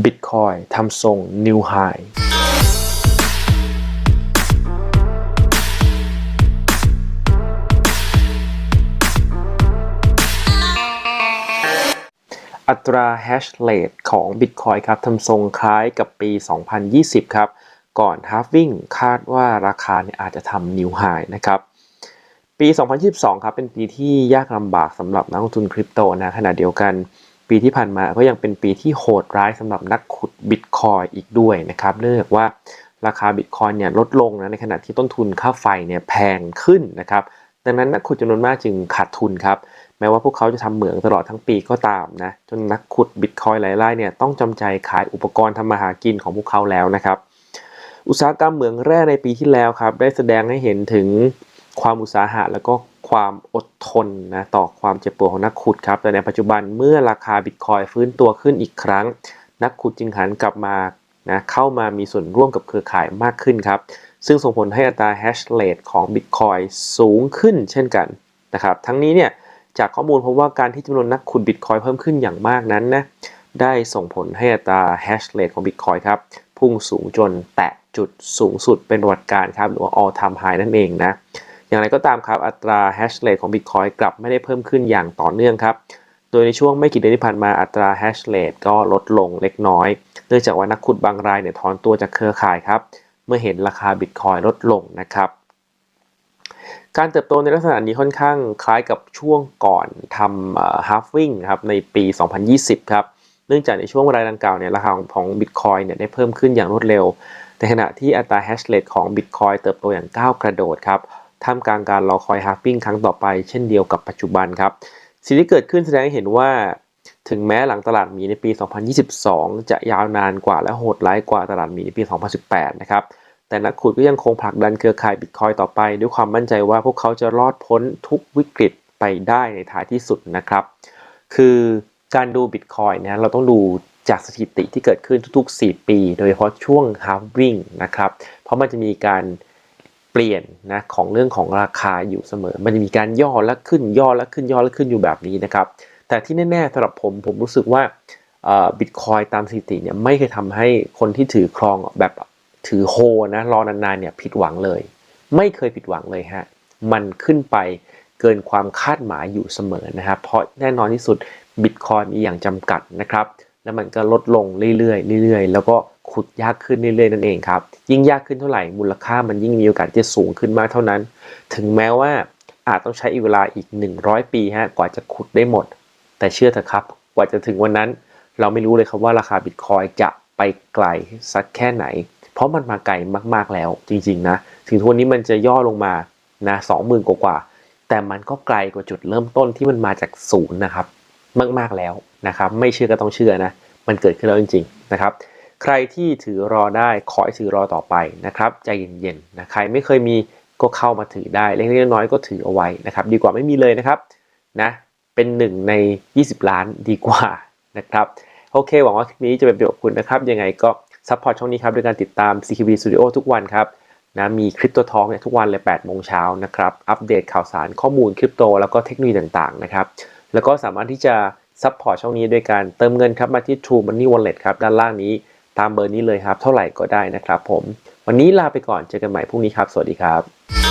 Bitcoin ทำทรง New High อัตรา hash rate ของ Bitcoin ครับทำทรงคล้ายกับปี 2020 ครับ ก่อน halving คาดว่าราคาเนี่ยอาจจะทำ new high นะครับ ปี 2022 ครับ เป็นปีที่ยากลำบากสำหรับนักลงทุนคริปโตนะขณะเดียวกัน ปีที่ผ่านมาก็ยังเป็นปีที่โหดร้ายสำหรับนักขุด Bitcoin อีกด้วยนะครับเนื่องจากว่าราคา Bitcoin เนี่ยลดลงนะในขณะที่ต้นทุนค่าไฟเนี่ยแพงขึ้นนะครับดังนั้นนักขุดจำนวนมากจึงขาดทุนครับแม้ว่าพวกเขาจะทำเหมืองตลอดทั้งปีก็ตามนะจนนักขุดบิตคอยหลายรายเนี่ยต้องจำใจขายอุปกรณ์ทำมาหากินของพวกเขาแล้วนะครับ อุตสาหกรรมเหมืองแร่ในปีที่แล้วครับได้แสดงให้เห็นถึงความอุตสาหะแล้วก็ความอด ทนนะต่อความเจ็บปวดของนักขุดครับ แต่ในปัจจุบันเมื่อราคาบิตคอยฟื้นตัวขึ้นอีกครั้ง นักขุดจึงหันกลับมานะเข้ามามีส่วนร่วมกับเครือข่ายมากขึ้นครับ ซึ่งส่งผลให้อัตรา hash rate ของ Bitcoin สูงขึ้นเช่นกันนะครับ ทั้งนี้เนี่ยจากข้อมูลพบว่าการที่จำนวนนักขุดบิตคอยเพิ่มขึ้นอย่างมากนั้นนะได้ส่งผลให้อัตรา hash rate ของบิตคอยครับพุ่งสูงจนแตะจุดสูงสุดเป็นประวัติการครับหรือว่า all time high นั่นเองนะ อย่างไรก็ตามครับอัตรา hash rate ของบิตคอยกลับไม่ได้เพิ่มขึ้นอย่างต่อเนื่องครับ โดยในช่วงไม่กี่เดือนที่ผ่านมาอัตรา hash rate ก็ลดลงเล็กน้อย เนื่องจากว่านักขุดบางรายเนี่ยถอนตัวจากเครือข่ายครับ เมื่อเห็นราคาบิตคอยลดลงนะครับการเติบโตในลักษณะนี้ค่อนข้างคล้ายกับช่วงก่อนทำ halving ครับในปี 2020 ครับ เนื่องจากในช่วงเวลาดังกล่าวเนี่ยราคาของบิตคอยเนี่ยได้เพิ่มขึ้นอย่างรวดเร็ว ในขณะที่อัตรา hash rate ของบิตคอยเติบโตอย่างก้าวกระโดดครับ ท่ามกลางการรอคอย halving ครั้งต่อไปเช่นเดียวกับปัจจุบันครับสิ่งที่เกิดขึ้นแสดงให้เห็นว่า ถึงแม้หลังตลาดหมีในปี 2022 จะยาวนานกว่าและโหดร้ายกว่าตลาดหมีในปี 2018 นะครับแต่นักขุดก็ยังคงผลักดันเครือข่ายบิตคอยต่อไป ด้วยความมั่นใจว่าพวกเขาจะรอดพ้นทุกวิกฤตไปได้ในท้ายที่สุดนะครับ คือการดูบิตคอยนี่ยเราต้องดูจากสถิติที่เกิดขึ้นทุกๆ 4 ปี โดยเฉพาะช่วง halving นะครับ เพราะมันจะมีการ เปลี่ยนนะของเรื่องของราคาอยู่เสมอ มันจะมีการย่อและขึ้นย่อและขึ้นย่อและขึ้นอยู่แบบนี้นะครับ แต่ที่แน่ๆสำหรับผมผมรู้สึกว่าบิตคอยตามสถิติเนี่ยไม่เคยทำให้คนที่ถือครองแบบถือโฮนะรอนานๆเนี่ยผิดหวังเลย ไม่เคยผิดหวังเลยฮะมันขึ้นไปเกินความคาดหมายอยู่เสมอนะครับเพราะแน่นอนที่สุดบิตคอยมีอย่างจำกัดนะครับ แล้วมันก็ลดลงเรื่อยๆเรื่อยๆ แล้วก็ขุดยากขึ้นเรื่อยๆนั่นเองครับ ยิ่งยากขึ้นเท่าไหร่มูลค่ามันยิ่งมีโอกาสจะสูงขึ้นมากเท่านั้น ถึงแม้ว่าอาจต้องใช้เวลาอีก 100 ปีฮะกว่าจะขุดได้หมด แต่เชื่อเถอะครับ กว่าจะถึงวันนั้น เราไม่รู้เลยครับว่าราคาบิตคอยจะไปไกลสักแค่ไหน เพราะมันมาไกลมากๆแล้วจริงๆนะถึงทุกวันนี้มันจะย่อลงมานะสองหมื่นกว่าแต่มันก็ไกลกว่าจุดเริ่มต้นที่มันมาจากศูนย์นะครับ มากๆแล้ว นะครับไม่เชื่อก็ต้องเชื่อนะมันเกิดขึ้นแล้วจริงๆนะครับใครที่ถือรอได้ขอให้ถือรอต่อไปนะครับใจเย็นๆนะใครไม่เคยมีก็เข้ามาถือได้เล็กๆน้อยๆก็ถือเอาไว้นะครับดีกว่าไม่มีเลยนะครับนะเป็นหนึ่งใน 20 ล้านดีกว่านะครับโอเค หวังว่าคลิปนี้จะเป็นประโยชน์กับคุณนะครับ ยังไงก็ซัพพอร์ตช่องนี้ครับด้วยการติดตาม CKB Studio ทุกวันครับนะมีคริปโตทองเนี่ยทุกวันเลย8โมงเช้านะครับ อัปเดตข่าวสารข้อมูลคริปโตแล้วก็เทคโนโลยีต่างๆนะครับ แล้วก็สามารถที่จะ ซัพพอร์ตช่องนี้ด้วยการเติมเงินครับมาที่ True Money Wallet ครับด้านล่างนี้ตามเบอร์นี้เลยครับ เท่าไหร่ก็ได้นะครับผม วันนี้ลาไปก่อนเจอกันใหม่พรุ่งนี้ครับ สวัสดีครับ